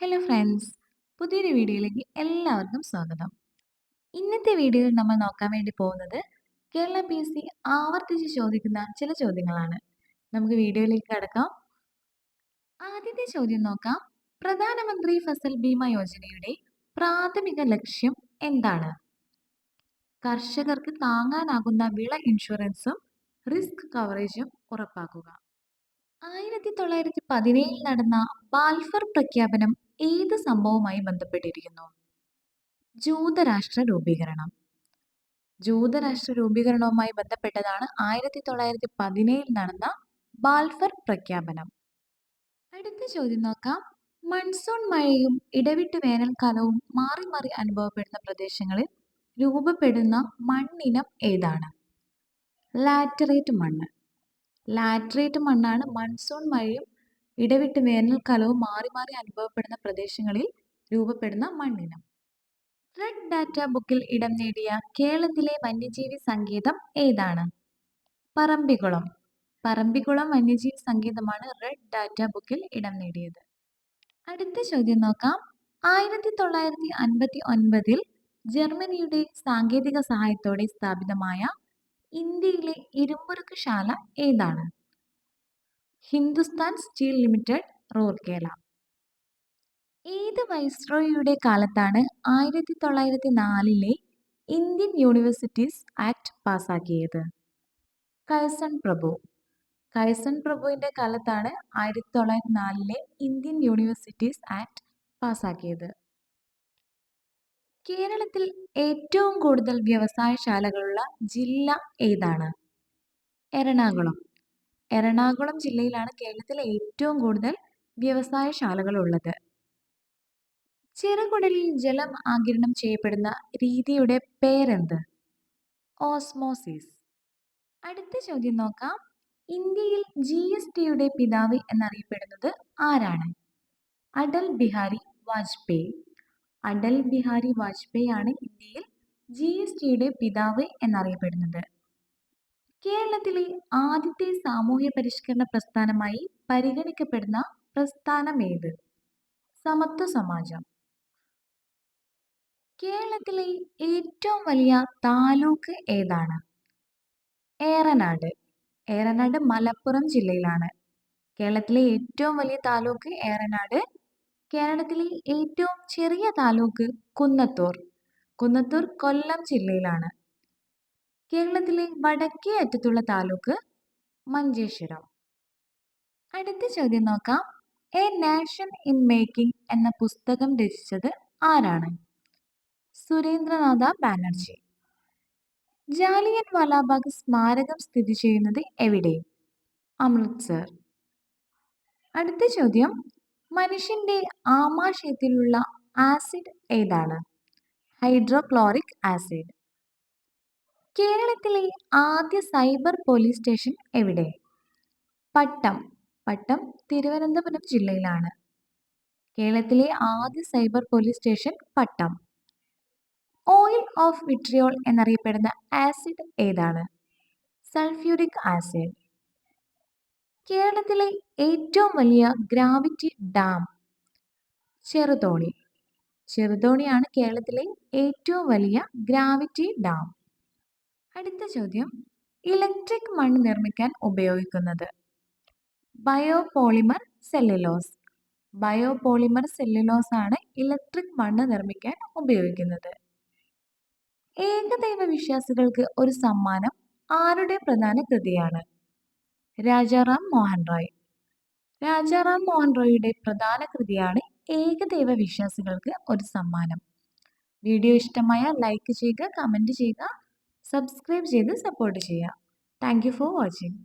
Hello friends. പുതിയൊരു വീഡിയോയിലേക്ക് എല്ലാവർക്കും സ്വാഗതം. ഇന്നത്തെ വീഡിയോയിൽ നമ്മൾ നോക്കാൻ വേണ്ടി പോകുന്നത് കേരള പി എസ് സി ആവർത്തിച്ച് ചോദിക്കുന്ന ചില ചോദ്യങ്ങളാണ്. നമുക്ക് വീഡിയോയിലേക്ക് കടക്കാം. ആദ്യത്തെ ചോദ്യം നോക്കാം. പ്രധാനമന്ത്രി ഫസൽ ബീമ യോജനയുടെ പ്രാഥമിക ലക്ഷ്യം എന്താണ്? കർഷകർക്ക് താങ്ങാനാകുന്ന വിള ഇൻഷുറൻസും റിസ്ക് കവറേജും ഉറപ്പാക്കുക. ആയിരത്തി തൊള്ളായിരത്തി പതിനേഴിൽ നടന്ന ബാൽഫർ പ്രഖ്യാപനം ഏത് സംഭവവുമായി ബന്ധപ്പെട്ടിരിക്കുന്നു? ജൂതരാഷ്ട്ര രൂപീകരണം ജൂതരാഷ്ട്ര രൂപീകരണവുമായി ബന്ധപ്പെട്ടതാണ് ആയിരത്തി തൊള്ളായിരത്തി പതിനേഴിൽ നടന്ന ബാൽഫർ പ്രഖ്യാപനം. അടുത്ത ചോദ്യം നോക്കാം. മൺസൂൺ മഴയും ഇടവിട്ട് വേനൽക്കാലവും മാറി മാറി അനുഭവപ്പെടുന്ന പ്രദേശങ്ങളിൽ രൂപപ്പെടുന്ന മണ്ണിനം ഏതാണ്? ലാറ്ററേറ്റ് മണ്ണ്. ലാറ്ററേറ്റ് മണ്ണാണ് മൺസൂൺ മഴയും ഇടവിട്ട് വേനൽക്കാലവും മാറി മാറി അനുഭവപ്പെടുന്ന പ്രദേശങ്ങളിൽ രൂപപ്പെടുന്ന മണ്ണിനം. റെഡ് ഡാറ്റ ബുക്കിൽ ഇടം നേടിയ കേരളത്തിലെ വന്യജീവി സങ്കേതം ഏതാണ്? പറമ്പിക്കുളം. പറമ്പിക്കുളം വന്യജീവി സങ്കേതമാണ് റെഡ് ഡാറ്റ ബുക്കിൽ ഇടം നേടിയത്. അടുത്ത ചോദ്യം നോക്കാം. ആയിരത്തി തൊള്ളായിരത്തി അൻപത്തി ഒൻപതിൽ ജർമ്മനിയുടെ സാങ്കേതിക സഹായത്തോടെ സ്ഥാപിതമായ ഇന്ത്യയിലെ ഇരുമ്പുരുക്ക് ശാല ഏതാണ്? ഹിന്ദുസ്ഥാൻ സ്റ്റീൽ ലിമിറ്റഡ് റൂർക്കേല ഏത് വൈസ്രോയിയുടെ കാലത്താണ് ആയിരത്തി തൊള്ളായിരത്തി നാലിലെ ഇന്ത്യൻ യൂണിവേഴ്സിറ്റീസ് ആക്ട് പാസാക്കിയത്? കൈസൺ പ്രഭു. കൈസൺ പ്രഭുവിന്റെ കാലത്താണ് ആയിരത്തി തൊള്ളായിരത്തി നാലിലെ ഇന്ത്യൻ യൂണിവേഴ്സിറ്റീസ് ആക്ട് പാസാക്കിയത്. കേരളത്തിൽ ഏറ്റവും കൂടുതൽ വ്യവസായശാലകളുള്ള ജില്ല ഏതാണ്? എറണാകുളം. എറണാകുളം ജില്ലയിലാണ് കേരളത്തിലെ ഏറ്റവും കൂടുതൽ വ്യവസായശാലകൾ ഉള്ളത്. ചെറുകുടലിൽ ജലം ആകിരണം ചെയ്യപ്പെടുന്ന രീതിയുടെ പേരെന്ത്? ഓസ്മോസിസ്. അടുത്ത ചോദ്യം നോക്കാം. ഇന്ത്യയിൽ ജി എസ് ടിയുടെ പിതാവ് എന്നറിയപ്പെടുന്നത് ആരാണ്? അടൽ ബിഹാരി വാജ്പേയി. അടൽ ബിഹാരി വാജ്പേയി ആണ് ഇന്ത്യയിൽ ജി എസ് ടിയുടെ പിതാവ് എന്നറിയപ്പെടുന്നത്. കേരളത്തിലെ ആദ്യത്തെ സാമൂഹ്യ പരിഷ്കരണ പ്രസ്ഥാനമായി പരിഗണിക്കപ്പെടുന്ന പ്രസ്ഥാനമേത് സമത്വ സമാജം. കേരളത്തിലെ ഏറ്റവും വലിയ താലൂക്ക് ഏതാണ്? ഏറനാട്. ഏറനാട് മലപ്പുറം ജില്ലയിലാണ്. കേരളത്തിലെ ഏറ്റവും വലിയ താലൂക്ക് ഏറനാട്. കേരളത്തിലെ ഏറ്റവും ചെറിയ താലൂക്ക് കുന്നത്തൂർ. കുന്നത്തൂർ കൊല്ലം ജില്ലയിലാണ്. കേരളത്തിലെ വടക്കേ അറ്റത്തുള്ള താലൂക്ക് മഞ്ചേശ്വരം. അടുത്ത ചോദ്യം നോക്കാം. എ നാഷൻ ഇൻ മേക്കിംഗ് എന്ന പുസ്തകം രചിച്ചത് ആരാണ്? സുരേന്ദ്രനാഥ ബാനർജി. ജാലിയൻ വാലാബാഗ് സ്മാരകം സ്ഥിതി ചെയ്യുന്നത് എവിടെ? അമൃത്സർ അടുത്ത ചോദ്യം. മനുഷ്യന്റെ ആമാശയത്തിലുള്ള ആസിഡ് ഏതാണ്? Hydrochloric acid. കേരളത്തിലെ ആദ്യ സൈബർ പോലീസ് സ്റ്റേഷൻ എവിടെ? പട്ടം. പട്ടം തിരുവനന്തപുരം ജില്ലയിലാണ്. കേരളത്തിലെ ആദ്യ cyber police station Pattom. Oil of vitriol എന്നറിയപ്പെടുന്ന ആസിഡ് ഏതാണ്? Sulphuric acid. കേരളത്തിലെ ഏറ്റവും വലിയ ഗ്രാവിറ്റി ഡാം ചെറുതോണി. ചെറുതോണിയാണ് കേരളത്തിലെ ഏറ്റവും വലിയ ഗ്രാവിറ്റി ഡാം. അടുത്ത ചോദ്യം. ഇലക്ട്രിക് മണ്ണ് നിർമ്മിക്കാൻ ഉപയോഗിക്കുന്നത് ബയോപോളിമർ സെല്ലുലോസ്. ബയോപോളിമർ സെല്ലുലോസ് ആണ് ഇലക്ട്രിക് മണ്ണ് നിർമ്മിക്കാൻ ഉപയോഗിക്കുന്നത്. ഏകദൈവ വിശ്വാസികൾക്ക് ഒരു സമ്മാനം ആരുടെ പ്രധാന കൃതിയാണ്? രാജാറാം മോഹൻ റോയ്. രാജാറാം മോഹൻ റോയിയുടെ പ്രധാന കൃതിയാണ് ഏകദൈവ വിശ്വാസികൾക്ക് ഒരു സമ്മാനം. വീഡിയോ ഇഷ്ടമായ ലൈക്ക് ചെയ്യുക കമന്റ് ചെയ്യുക. സബ്സ്ക്രൈബ് ചെയ്ത് സപ്പോർട്ട് ചെയ്യുക താങ്ക് ഫോർ വാച്ചിങ്